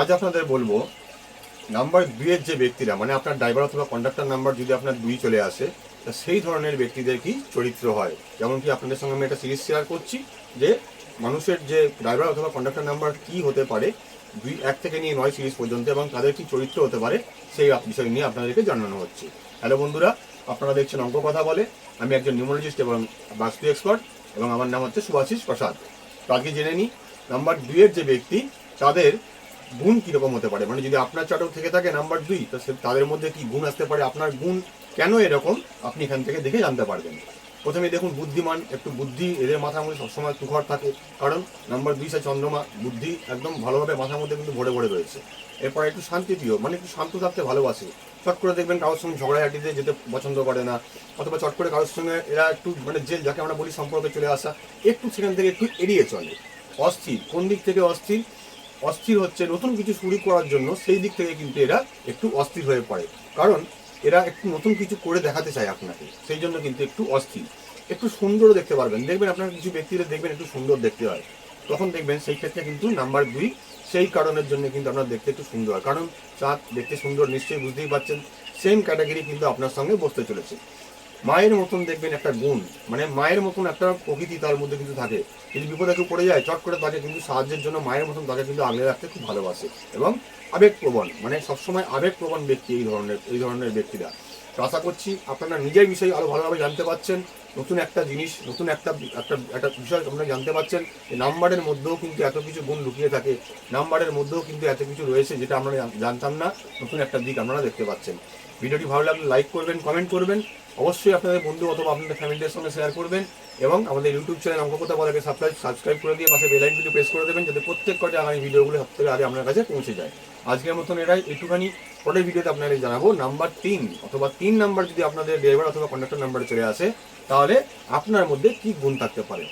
আজ আপনাদের বলব, নাম্বার দুইয়ের যে ব্যক্তিরা মানে আপনার ড্রাইভার অথবা কন্ডাক্টর নাম্বার যদি আপনার দুই চলে আসে, তা সেই ধরনের ব্যক্তিদের কি চরিত্র হয়? যেমন কি আপনাদের সঙ্গে আমি একটা সিরিজ শেয়ার করছি, যে মানুষের যে ড্রাইভার অথবা কন্ডাক্টর নাম্বার কি হতে পারে, দুই, এক থেকে নিয়ে নয় সিরিজ পর্যন্ত, এবং তাদের কি চরিত্র হতে পারে, সেই বিষয় নিয়ে আপনাদেরকে জানানো হচ্ছে। হ্যালো বন্ধুরা, আপনারা দেখছেন অঙ্ক কথা বলে, আমি একজন নিউমোলজিস্ট এবং বাস্তু এক্সপার্ট এবং আমার নাম হচ্ছে সুভাষিস প্রসাদ। তো আজকে জেনে নিই, নাম্বার দুইয়ের যে ব্যক্তি, তাদের গুণ কীরকম হতে পারে? মানে যদি আপনার চাটক থেকে থাকে নাম্বার দুই, তো তাদের মধ্যে কি গুণ আসতে পারে? আপনার গুণ কেন এরকম? আপনি এখান থেকে দেখে জানতে পারবেন। প্রথমে দেখুন বুদ্ধিমান, একটু বুদ্ধি, এদের মাথার মধ্যে সবসময় তুখর থাকে। কারণ নাম্বার দুই সে চন্দ্রমা, বুদ্ধি একদম ভালোভাবে মাথার মধ্যে কিন্তু ভরে ভরে রয়েছে। এরপর একটু শান্তি শান্তিপ্রিয় মানে একটু শান্ত থাকতে ভালোবাসে। চট করে দেখবেন কারোর সঙ্গে ঝগড়াঝাটিতে যেতে পছন্দ করে না, অথবা চট করে কারোর সঙ্গে এরা একটু মানে যে যাকে আমরা বলি সম্পর্কে চলে আসা, একটু সেখান থেকে একটু এড়িয়ে চলে। অস্থির, কোন দিক থেকে অস্থির? অস্থির হচ্ছে, নতুন কিছু শুরু করার জন্য সেই দিক থেকে কিন্তু এরা একটু অস্থির হয়ে পড়ে। কারণ এরা একটু নতুন কিছু করে দেখাতে চায় আপনাকে, সেই জন্য কিন্তু একটু অস্থির। একটু সুন্দরও দেখতে পারবেন। দেখবেন আপনার কিছু ব্যক্তিদের দেখবেন একটু সুন্দর দেখতে হয়। তখন দেখবেন সেই ক্ষেত্রে কিন্তু নাম্বার দুই, সেই কারণের জন্য কিন্তু আপনার দেখতে একটু সুন্দর হয়। কারণ চাঁদ দেখতে সুন্দর, নিশ্চয়ই বুঝতেই পারছেন সেম ক্যাটাগরি কিন্তু আপনার সঙ্গে বসতে চলেছে। মায়ের মতন দেখবেন একটা গুণ। মানে মায়ের মতন একটা প্রকৃতি তার মধ্যে কিন্তু থাকে। যদি বিপদে কেউ পড়ে যায়, চট করে তাকে কিন্তু সাহায্যের জন্য মায়ের মতন তাকে কিন্তু আগলে রাখতে খুব ভালোবাসে এবং আবেগপ্রবণ। মানে সবসময় আবেগপ্রবণ ব্যক্তি এই ধরনের এই ধরনের ব্যক্তিরা। তো আশা করছি আপনারা নিজের বিষয়ে আরও ভালোভাবে জানতে পারছেন। নতুন একটা জিনিস, নতুন একটা একটা একটা বিষয় আপনারা জানতে পারছেন যে নাম্বারের মধ্যেও কিন্তু এত কিছু গুণ লুকিয়ে থাকে। নাম্বারের মধ্যেও কিন্তু এত কিছু রয়েছে যেটা আমরা জানতাম না। নতুন একটা দিক আপনারা দেখতে পাচ্ছেন। ভিডিওটি ভালো লাগলে লাইক করবেন, কমেন্ট করবেন। অবশ্যই আপনাদের বন্ধু অথবা আপনাদের ফ্যামিলিদের সঙ্গে শেয়ার করবেন এবং আমাদের ইউটিউব চ্যানেল অঙ্ককতা বলাকে সাবস্ক্রাইব সাবস্ক্রাইব করে দিয়ে পাশে বেল আইকনটি প্রেস করে দেবেন যাতে প্রত্যেক কটা আগামী ভিডিওগুলো থেকে আগে আপনার কাছে পৌঁছে যায়। আজকের মতন এটাই একটুখানি পরের ভিডিওতে আপনাদের জানাব, নাম্বার তিন, অথবা তিন নাম্বার যদি আপনাদের ড্রাইভার অথবা কন্ডাক্টর নাম্বারে চলে আসে তাহলে আপনার মধ্যে কি গুণ থাকতে পারে?